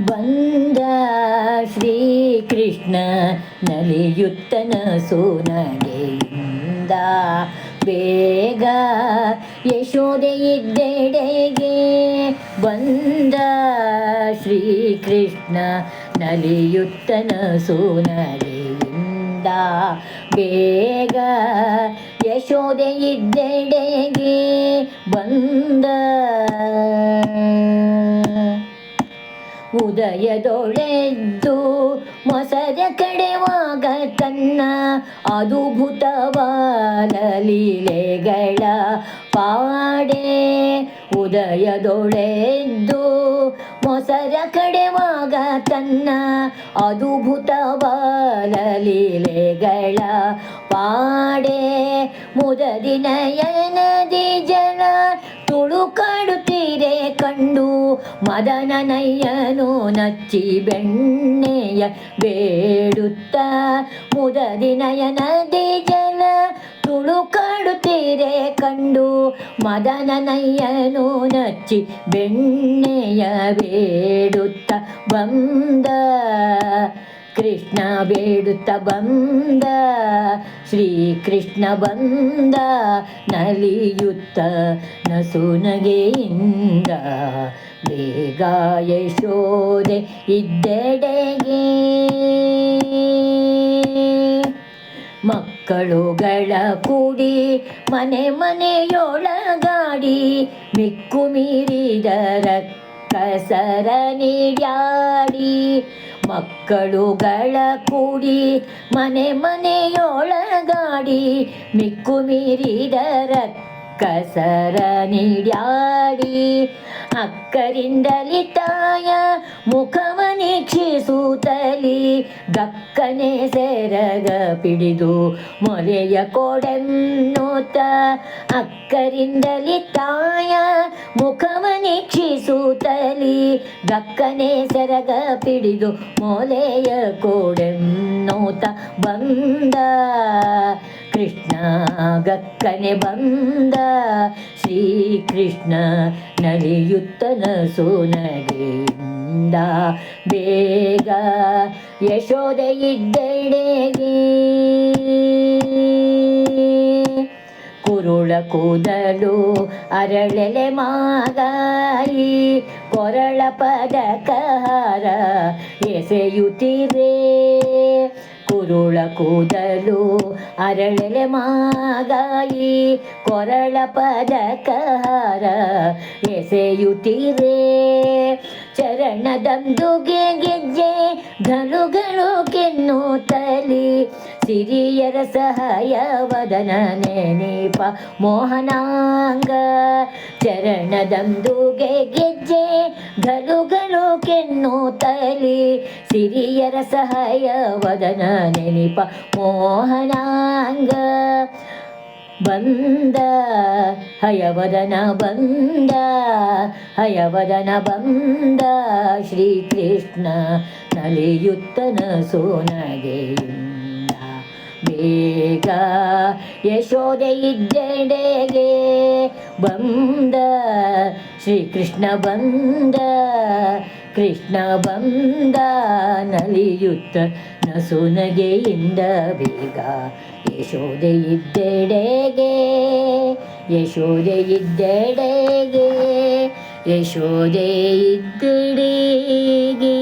ಬಂದ ಶ್ರೀಕೃಷ್ಣ ನಲಿಯುತ್ತನ ಸೋನಗೆಯಿಂದ ಬೇಗ ಯಶೋದೆ ಇದ್ದೆಡೆಗೆ ಬಂದ ಶ್ರೀಕೃಷ್ಣ ನಲಿಯುತ್ತನ ಸೋನಗೆಯಿಂದ ಬೇಗ ಯಶೋದೆ ಇದ್ದೆಡೆಗೆ ಬಂದ ಉದಯದೊಳೆದ್ದು ಮೊಸರ ಕಡೆವಾಗ ತನ್ನ ಅದ್ಭುತವಾದ ಲೀಲೆಗಳ ಪಾಡೆ. ಉದಯದೊಳೆದ್ದು ಮೊಸರ ಕಡೆವಾಗ ತನ್ನ ಅದ್ಭುತವಾದ ಲೀಲೆಗಳ ಪಾಡೆ. ಮುದದಿ ನಯನದಿ ಜನ ತುಳುಕಾಡುತ್ತೀರೆ ಕಂಡು ಮದನನಯ್ಯನು ನಚ್ಚಿ ಬೆಣ್ಣೆಯ ಬೇಡುತ್ತ. ಮುದದಿ ನಯನದಿ ಜನ ತುಳುಕಾಡುತ್ತೀರೆ ಕಂಡು ಮದನನಯ್ಯನು ನಚ್ಚಿ ಬೆಣ್ಣೆಯ ಬೇಡುತ್ತ ಬಂದ. ಕೃಷ್ಣ ಬೇಡುತ್ತ ಬಂದ ಶ್ರೀಕೃಷ್ಣ ಬಂದ, ನಲಿಯುತ್ತ ನಸುನಗೆಯಿಂದ ಬೇಗ ಯಶೋದೆ ಇದ್ದೆಡೆಗೆ. ಮಕ್ಕಳುಗಳ ಕೂಡಿ ಮನೆ ಮನೆಯೊಳಗಾಡಿ ಮಿಕ್ಕು ಮೀರಿದರ ಕಸರ ನೀಡ್ಯಾಡಿ. ಮಕ್ಕಳುಗಳ ಕೂಡಿ ಮನೆ ಮನೆಯೊಳಗಾಡಿ ಮಿಕ್ಕು ಮೀರಿದರ ಕಸರ ನೀಡ್ಯಾಡಿ, ಅಕ್ಕರಿಂದಲಿ ತಾಯ ಮುಖವನೀಕ್ಷಿಸುತ್ತಲಿ ದಕ್ಕನೆ ಸೆರಗ ಪಿಡಿದು ಮೊರೆಯ ಕೊಡೆನ್ನೋತ, ಅಕ್ಕರಿಂದಲಿ ತಾಯ ಮುಖವನೀಕ್ಷಿಸುತ್ತಲಿ ದಕ್ಕನೆ ಸೆರಗ ಪಿಡಿದು ಮೊಲೆಯ ಕೊಡೆನ್ನೋತ ಬಂದ. ಕೃಷ್ಣ ಗಕ್ಕನೆ ಬಂದ. ಶ್ರೀಕೃಷ್ಣ ನಲಿಯುತ್ತನ ಸೋನಗೆಯಿಂದ ಬೇಗ ಯಶೋದೆ ಇದ್ದೆಡೆಗೆ ಕುರುಳ ಕೂದಲು ಅರಳೆಲೆ ಮಾಗಾಯಿ ಕೊರಳ ಪದಕಹಾರ ಎಸೆಯುತ್ತಿರೆ ಕುರುಳ ಕೂದಲು ಅರಳೆಲೆ ಮಾಗಾಯಿ ಕೊರಳ ಪದಕಹಾರ ಎಸೆಯುತ್ತೀರೇ. ಚರಣದಂದು ಗೆಜ್ಜೆ ಘನುಗಳು ಕೆನ್ನುತ್ತಲಿ, ಸಿರಿಯರ ಸಹಾಯ ವದನ ನೆನಪ. ಮೋಹನಾಂಗ ಚರಣದಂದುಗೆ ಗೆಜ್ಜೆ ಘಲುಗಳು ಕೆನ್ನುತ್ತಲಿ, ಸಿರಿಯರ ಸಹಾಯ ವದನ ನೆನಪ. ಮೋಹನಾಂಗ ಬಂದ, ಹಯವದನ ಬಂದ ಹಯವದನ ಬಂದ, ಶ್ರೀಕೃಷ್ಣ ನಲಿಯುತ್ತನ ಸೋನಗೆಯಿಂದ. ಬೇಗ ಯಶೋದೆ ಇದ್ದೆಡೆಗೆ ಬಂದ, ಶ್ರೀಕೃಷ್ಣ ಬಂದ, ಕೃಷ್ಣ ಬಂದ ನಲಿಯುತ್ತ ನಸುನಗೆಯಿಂದ ಬೇಗ ಯಶೋದೆ ಇದ್ದೆಡೆಗೆ ಯಶೋದೆ ಇದ್ದೆಡೆಗೆ ಯಶೋದೆ ಇದ್ದೆಡೆಗೆ